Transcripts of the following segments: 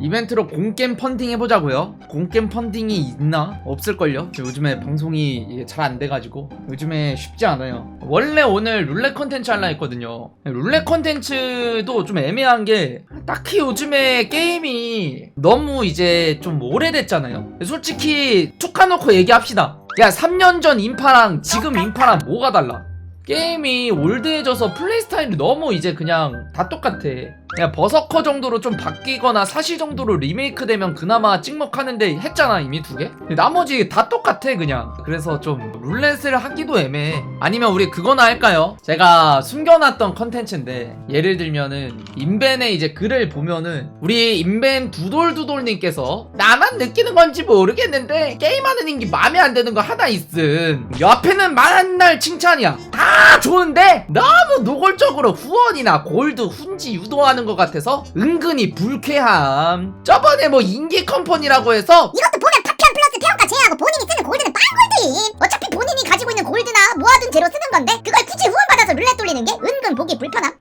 이벤트로 공겜 펀딩 해보자고요. 공겜 펀딩이 있나? 없을걸요? 저 요즘에 방송이 잘 안 돼가지고 요즘에 쉽지 않아요. 원래 오늘 룰렛 컨텐츠 할라 했거든요. 룰렛 컨텐츠도 좀 애매한 게 딱히 요즘에 게임이 너무 이제 좀 오래됐잖아요. 솔직히 툭 까놓고 얘기합시다. 야 3년 전 인파랑 지금 인파랑 뭐가 달라? 게임이 올드해져서 플레이 스타일이 너무 이제 그냥 다 똑같아. 그냥 버서커 정도로 좀 바뀌거나 사시 정도로 리메이크 되면 그나마 찍먹하는데 했잖아 이미 두 개. 나머지 다 똑같아 그냥. 그래서 좀 룰렛을 하기도 애매해. 아니면 우리 그거나 할까요? 제가 숨겨놨던 컨텐츠인데 예를 들면은 인벤에 이제 글을 보면은 우리 인벤 두돌두돌님께서 나만 느끼는 건지 모르겠는데 게임하는 인기 마음에 안 드는 거 하나 있음. 옆에는 만날 칭찬이야. 다 좋은데 너무 노골적으로 후원이나 골드 훈지 유도하는 것 같아서 은근히 불쾌함. 저번에 뭐 인기 컴퍼니라고 해서 이것도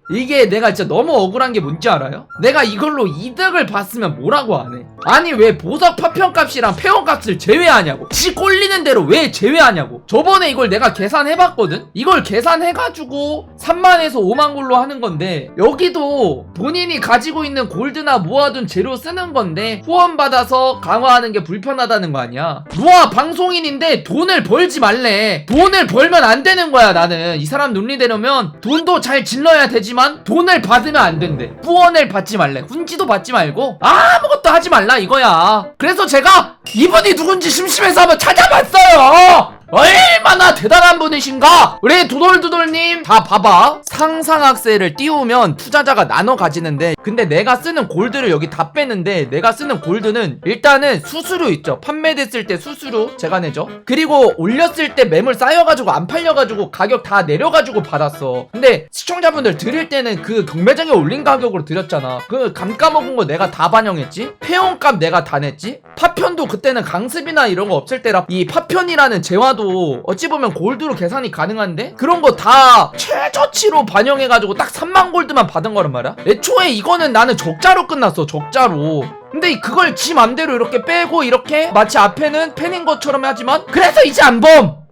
이게 내가 진짜 너무 억울한 게 뭔지 알아요? 내가 이걸로 이득을 봤으면 뭐라고 안 해? 아니 왜 보석 파편값이랑 페어값을 제외하냐고 지 꼴리는 대로 왜 제외하냐고 저번에 이걸 내가 계산해봤거든? 이걸 계산해가지고 3만에서 5만 골로 하는 건데 여기도 본인이 가지고 있는 골드나 모아둔 재료 쓰는 건데 후원받아서 강화하는 게 불편하다는 거 아니야 루아 방송인인데 돈을 벌지 말래 돈을 벌면 안 되는 거야 나는 이 사람 논리대로면 돈도 잘 질러야 되지 만 돈을 받으면 안 된대. 후원을 받지 말래. 훈지도 받지 말고 아무것도 하지 말라 이거야. 그래서 제가 이분이 누군지 심심해서 한번 찾아봤어요 얼마나 대단한 분이신가? 우리 두돌두돌님 다 봐봐. 상상학세를 띄우면 투자자가 나눠 가지는데 근데 내가 쓰는 골드를 여기 다 빼는데 내가 쓰는 골드는 일단은 수수료 있죠. 판매됐을 때 수수료 제가 내죠. 그리고 올렸을 때 매물 쌓여가지고 안 팔려가지고 가격 다 내려가지고 받았어. 근데 시청자분들 드릴 때는 그 경매장에 올린 가격으로 드렸잖아. 그 감 까먹은 거 내가 다 반영했지? 회원값 내가 다 냈지? 파편도 그때는 강습이나 이런 거 없을 때라 이 파편이라는 재화 도 어찌 보면 골드로 계산이 가능한데? 그런 거 다 최저치로 반영해가지고 딱 3만 골드만 받은 거란 말이야? 애초에 이거는 나는 적자로 끝났어 적자로. 근데 그걸 지 맘대로 이렇게 빼고 이렇게 마치 앞에는 팬인 것처럼 하지만 그래서 이제 안봄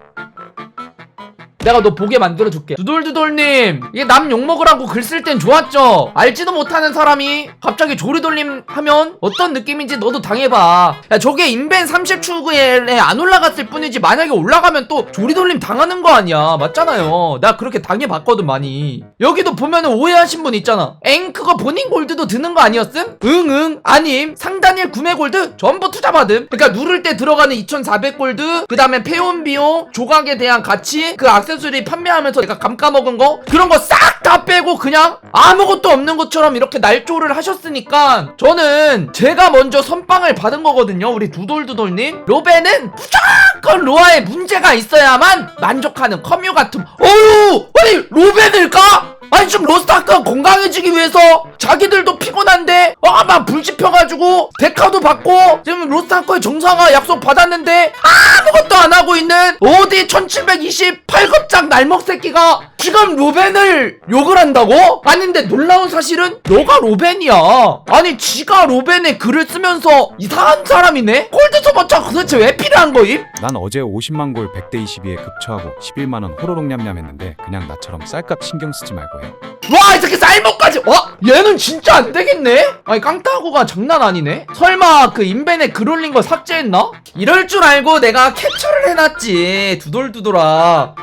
내가 너 보게 만들어줄게. 두돌두돌님 이게 남 욕먹으라고 글 쓸 땐 좋았죠? 알지도 못하는 사람이 갑자기 조리돌림 하면 어떤 느낌인지 너도 당해봐. 야 저게 인벤 30추구에 안 올라갔을 뿐이지 만약에 올라가면 또 조리돌림 당하는 거 아니야. 맞잖아요. 나 그렇게 당해봤거든 많이. 여기도 보면은 오해하신 분 있잖아. 엥 그거 본인 골드도 드는 거 아니었음? 응응. 아님 상단일 구매 골드 전부 투자 받음. 그러니까 누를 때 들어가는 2400 골드 그 다음에 페온 비용 조각에 대한 가치 그 액세서리 판매하면서 내가 감까먹은 거? 그런 거 싹 다 빼고 그냥 아무것도 없는 것처럼 이렇게 날조를 하셨으니까 저는 제가 먼저 선빵을 받은 거거든요 우리 두돌두돌님. 로베는 무조건 로아에 문제가 있어야만 만족하는 커뮤 같은 어유 아니 로벤을 까? 아니 좀 로스타크가 건강해지기 위해서 자기들도 피곤한데? 아막 불지펴가지고 데카도 받고 지금 로스타크의 정상화 약속 받았는데 아무것도 안 하고 있는 어디 1728급 장 날먹 새끼가 지금 로벤을 욕을 한다고? 아닌데 놀라운 사실은 너가 로벤이야 아니 지가 로벤에 글을 쓰면서 이상한 사람이네? 콜드서버차 도대체 왜 필요한 거임? 난 어제 50만 골 100대 22에 급처하고 11만 원 호로록 냠냠 했는데 그냥 나처럼 쌀값 신경 쓰지 말고 해. 와, 이 새끼 쌀먹까지! 와! 얘는 진짜 안 되겠네? 아니, 깡따구가 장난 아니네? 설마 그 인벤에 글 올린 거 삭제했나? 이럴 줄 알고 내가 캡처를 해놨지. 두돌두돌아.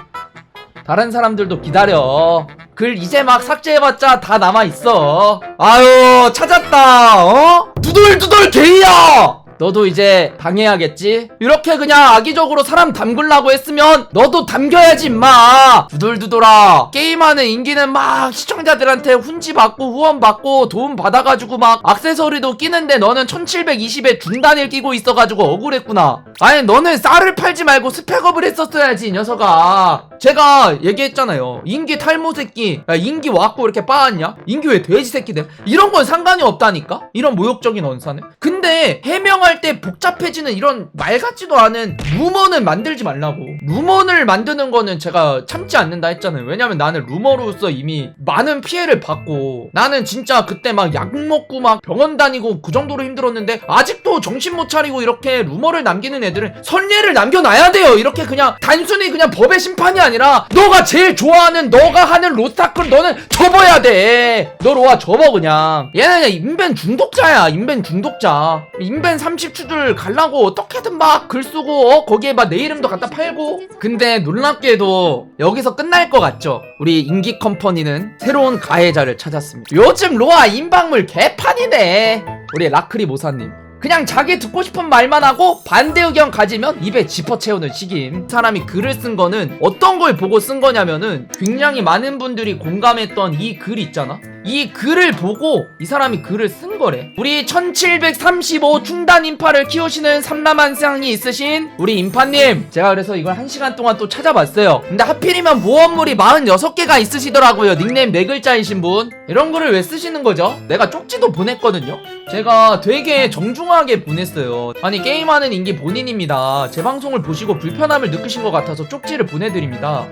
다른 사람들도 기다려. 글 이제 막 삭제해봤자 다 남아있어. 아유, 찾았다, 어? 두돌두돌 게이야! 너도 이제 당해야겠지? 이렇게 그냥 악의적으로 사람 담글라고 했으면 너도 담겨야지 임마. 두돌두돌아. 게임하는 인기는 막 시청자들한테 훈지 받고 후원 받고 도움 받아가지고 막 악세서리도 끼는데 너는 1720에 중단을 끼고 있어가지고 억울했구나. 아니 너는 쌀을 팔지 말고 스펙업을 했었어야지 이 녀석아. 제가 얘기했잖아요. 인기 탈모 새끼. 야 인기 왔고 이렇게 빠았냐? 인기 왜 돼지 새끼들? 이런 건 상관이 없다니까? 이런 모욕적인 언사는 근데 해명할 때 복잡해지는 이런 말 같지도 않은 루머는 만들지 말라고 루머를 만드는 거는 제가 참지 않는다 했잖아요. 왜냐면 나는 루머로서 이미 많은 피해를 받고 나는 진짜 그때 막 약 먹고 막 병원 다니고 그 정도로 힘들었는데 아직도 정신 못 차리고 이렇게 루머를 남기는 애들은 선례를 남겨놔야 돼요. 이렇게 그냥 단순히 그냥 법의 심판이 아니라 너가 제일 좋아하는 너가 하는 로스타크를 너는 접어야 돼. 너 로아 접어 그냥. 얘는 그냥 인벤 중독자야. 인벤 중독자. 인벤 30추들 갈라고 어떻게든 막 글 쓰고 어? 거기에 막 내 이름도 갖다 팔고. 근데 놀랍게도 여기서 끝날 것 같죠. 우리 인기 컴퍼니는 새로운 가해자를 찾았습니다. 요즘 로아 인방물 개판이네. 우리 라크리 모사님. 그냥 자기 듣고 싶은 말만 하고 반대 의견 가지면 입에 지퍼 채우는 시김. 사람이 글을 쓴 거는 어떤 걸 보고 쓴 거냐면은 굉장히 많은 분들이 공감했던 이 글 있잖아. 이 글을 보고 이 사람이 글을 쓴 거래. 우리 1735 충단 인파를 키우시는 삼남한 상이 있으신 우리 인파님. 제가 그래서 이걸 한 시간 동안 또 찾아봤어요. 근데 하필이면 모험물이 46개가 있으시더라고요. 닉네임 네 글자이신 분. 이런 글을 왜 쓰시는 거죠? 내가 쪽지도 보냈거든요. 제가 되게 정중하게 보냈어요. 아니 게임하는 인기 본인입니다. 제 방송을 보시고 불편함을 느끼신 것 같아서 쪽지를 보내드립니다.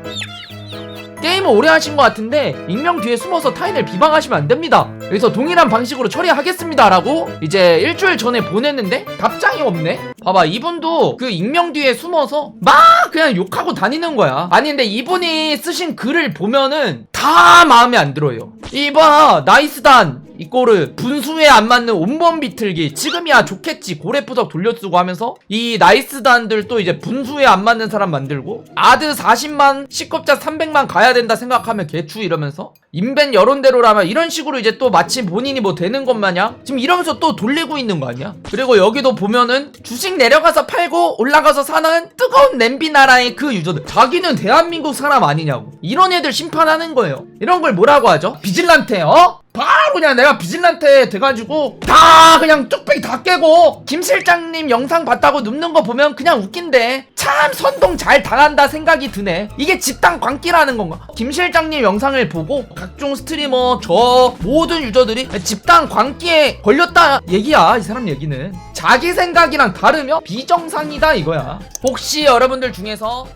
게임을 오래 하신 것 같은데 익명 뒤에 숨어서 타인을 비방하시면 안 됩니다. 그래서 동일한 방식으로 처리하겠습니다라고 이제 일주일 전에 보냈는데 답장이 없네. 봐봐 이분도 그 익명 뒤에 숨어서 막 그냥 욕하고 다니는 거야. 아니 근데 이분이 쓰신 글을 보면은 다 마음에 안 들어요. 이봐 나이스단 이꼬르 분수에 안 맞는 온번 비틀기. 지금이야 좋겠지. 고래푸석 돌려쓰고 하면서 이 나이스단들 또 이제 분수에 안 맞는 사람 만들고 아드 40만 시겁자 300만 가야 된다 생각하면 개추 이러면서 인벤 여론대로라면 이런 식으로 이제 또 마치 본인이 뭐 되는 것 마냥 지금 이러면서 또 돌리고 있는 거 아니야? 그리고 여기도 보면은 주식 내려가서 팔고 올라가서 사는 뜨거운 냄비 나라의 그 유저들. 자기는 대한민국 사람 아니냐고. 이런 애들 심판하는 거예요 이런 걸 뭐라고 하죠? 비질란테 어? 바로 그냥 내가 비질란테 돼가지고 다 그냥 뚝배기 다 깨고 김 실장님 영상 봤다고 눕는 거 보면 그냥 웃긴데 참 선동 잘 당한다 생각이 드네. 이게 집단 광기라는 건가? 김 실장님 영상을 보고 각종 스트리머 저 모든 유저들이 집단 광기에 걸렸다 얘기야 이 사람 얘기는. 자기 생각이랑 다르면 비정상이다 이거야. 혹시 여러분들 중에서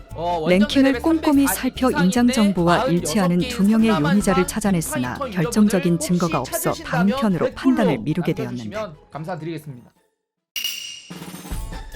랭킹을 레벨 꼼꼼히 340 살펴 인장 정보와 46개 일치하는 두 명의 용의자를 한 찾아냈으나 결정적인 증거가 없어 다음 편으로 판단을 미루게 되었는데 감사드리겠습니다.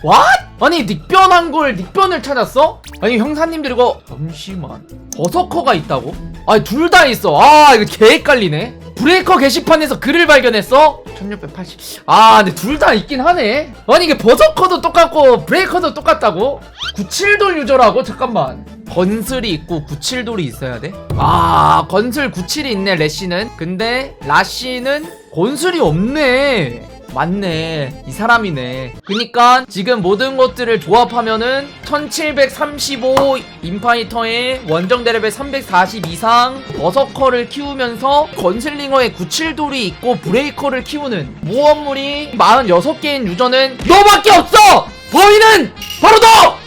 What? 아니 닉변한 걸 닉변을 찾았어? 아니 형사님들 이거 잠시만 버서커가 있다고? 아니 둘 다 있어 아 이거 개 헷갈리네 브레이커 게시판에서 글을 발견했어? 1680. 아, 근데 둘 다 있긴 하네. 아니, 이게 버서커도 똑같고, 브레이커도 똑같다고? 97돌 유저라고? 잠깐만. 건슬이 있고, 97돌이 있어야 돼? 아, 건슬 97이 있네, 레시는. 근데, 라시는 건슬이 없네. 맞네. 이 사람이네. 그니까 지금 모든 것들을 조합하면은 1735 인파이터의 원정대 레벨 340 이상 버서커를 키우면서 건슬링어의 97돌이 있고 브레이커를 키우는 모험물이 46개인 유저는 너밖에 없어! 범인은 바로 너!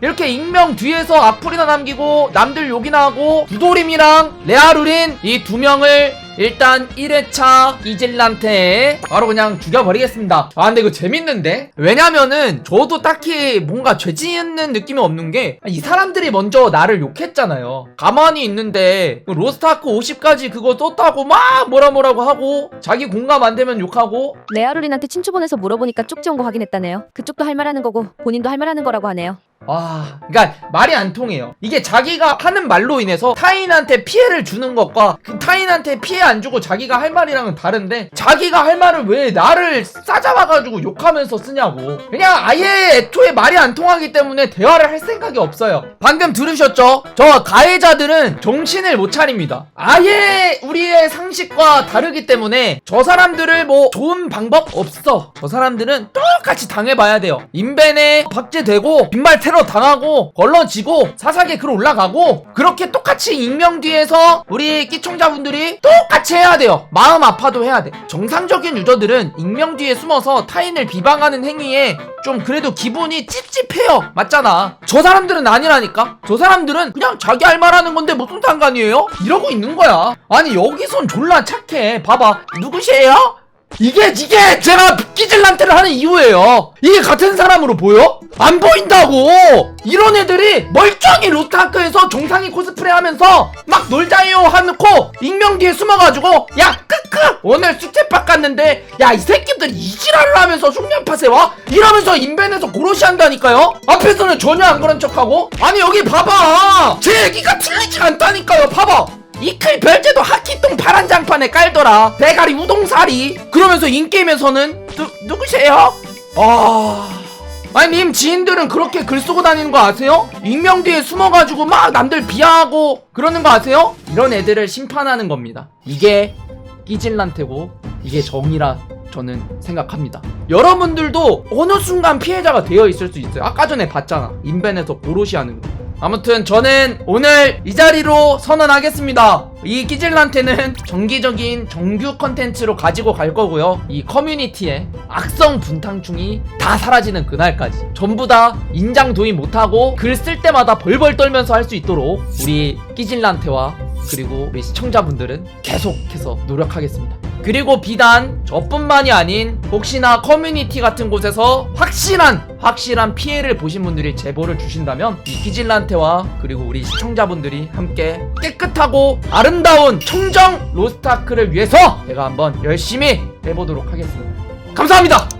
이렇게 익명 뒤에서 악플이나 남기고 남들 욕이나 하고 두도림이랑 레아루린 이 두 명을 일단 1회차 이질란테 바로 그냥 죽여버리겠습니다 아 근데 이거 재밌는데? 왜냐면은 저도 딱히 뭔가 죄 짓는 느낌이 없는 게 이 사람들이 먼저 나를 욕했잖아요 가만히 있는데 로스트아크 50까지 그거 떴다고 막 뭐라 뭐라고 하고 자기 공감 안 되면 욕하고 레아루린한테 친추 보내서 물어보니까 쪽지 온 거 확인했다네요. 그쪽도 할 말하는 거고 본인도 할 말하는 거라고 하네요. 와, 그러니까 말이 안 통해요. 이게 자기가 하는 말로 인해서 타인한테 피해를 주는 것과 그 타인한테 피해 안 주고 자기가 할 말이랑은 다른데 자기가 할 말을 왜 나를 싸잡아가지고 욕하면서 쓰냐고. 그냥 아예 애초에 말이 안 통하기 때문에 대화를 할 생각이 없어요. 방금 들으셨죠? 저 가해자들은 정신을 못 차립니다. 아예 우리의 상식과 다르기 때문에 저 사람들을 뭐 좋은 방법 없어. 저 사람들은 똑같이 당해봐야 돼요. 인벤에 박제되고 빈말 테러 당하고 걸러지고 사사게 글 올라가고 그렇게 똑같이 익명 뒤에서 우리 끼청자분들이 똑같이 해야 돼요. 마음 아파도 해야 돼. 정상적인 유저들은 익명 뒤에 숨어서 타인을 비방하는 행위에 좀 그래도 기분이 찝찝해요. 맞잖아. 저 사람들은 아니라니까. 저 사람들은 그냥 자기 할 말하는 건데 무슨 상관이에요? 이러고 있는 거야. 아니 여기선 졸라 착해. 봐봐. 누구시에요? 이게 이게 제가 끼질란테를 하는 이유예요 이게 같은 사람으로 보여? 안 보인다고 이런 애들이 멀쩡히 로스트아크에서 정상이 코스프레 하면서 막 놀자요 하놓고 익명 뒤에 숨어가지고 야 크크 오늘 스텝 바꿨는데 야 이 새끼들 이지랄을 하면서 흉년팟에 와? 이러면서 인벤에서 고로시 한다니까요? 앞에서는 전혀 안 그런 척하고 아니 여기 봐봐 제 얘기가 틀리지 않다니까요 봐봐 이클 별제도 하키똥 파란 장판에 깔더라. 대가리 우동사리. 그러면서 인게임에서는 누, 누구세요? 아... 아니 님 지인들은 그렇게 글 쓰고 다니는 거 아세요? 익명 뒤에 숨어가지고 막 남들 비하하고 그러는 거 아세요? 이런 애들을 심판하는 겁니다. 이게 끼질란테고 이게 정의라 저는 생각합니다. 여러분들도 어느 순간 피해자가 되어 있을 수 있어요. 아까 전에 봤잖아. 인벤에서 고로시 하는 거 아무튼 저는 오늘 이 자리로 선언하겠습니다. 이 끼질란테는 정기적인 정규 컨텐츠로 가지고 갈 거고요. 이 커뮤니티에 악성 분탕충이 다 사라지는 그날까지 전부 다 인장 도입 못하고 글 쓸 때마다 벌벌 떨면서 할 수 있도록 우리 끼질란테와 그리고 우리 시청자분들은 계속해서 노력하겠습니다. 그리고 비단 저뿐만이 아닌 혹시나 커뮤니티 같은 곳에서 확실한 확실한 피해를 보신 분들이 제보를 주신다면 이 기질란테와 그리고 우리 시청자분들이 함께 깨끗하고 아름다운 청정 로스트아크를 위해서 제가 한번 열심히 해보도록 하겠습니다. 감사합니다.